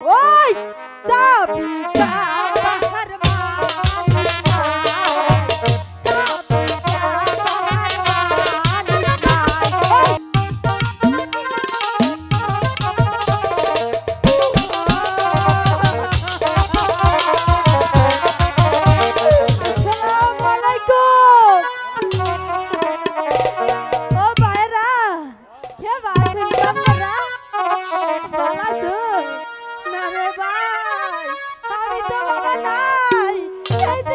ওই চাপ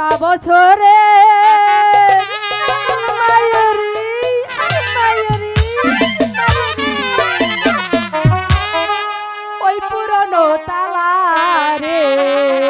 না বছরে। ওই পুরনো তালা রে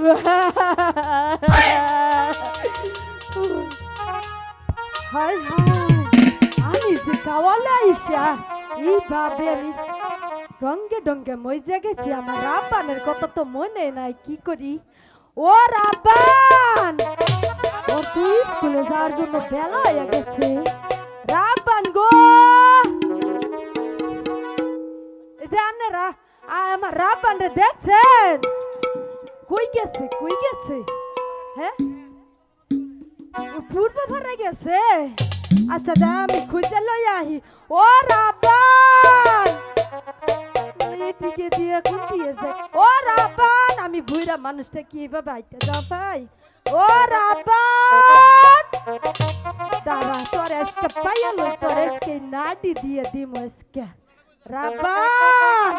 Ha ha ha ha! হায় হায়, আমি যে কাওয়ালা ইসা এইভাবে আমি রঙ্গে ডঙ্গে মজা গেছি, আমার রাব্বানের কথা তো মনে নাই, কি করি? ও রাব্বান, ও তুই স্কুলে যাওয়ার জন্য বেলা হয়ে গেছে। রাব্বান গো! জানেরা আমার রাব্বান দেখছেন? কই গেছে কই গেছে? হ্যাঁ? পূর্ব ভরে গেছে। আচ্ছা দা, আমি খুঁজে লই আহি। ও রাব্বান! এদিকে দিয়ে কোন দিয়ে যায়? ও রাব্বান! আমি বুইরা মানুষটা কি এভাবে আইতে যা ভাই ও রাব্বান! দাঁড়া, তোর আজকে পাইয়া লই, তোর আজকে নাটি দিয়ে দিম আজকে রাব্বান!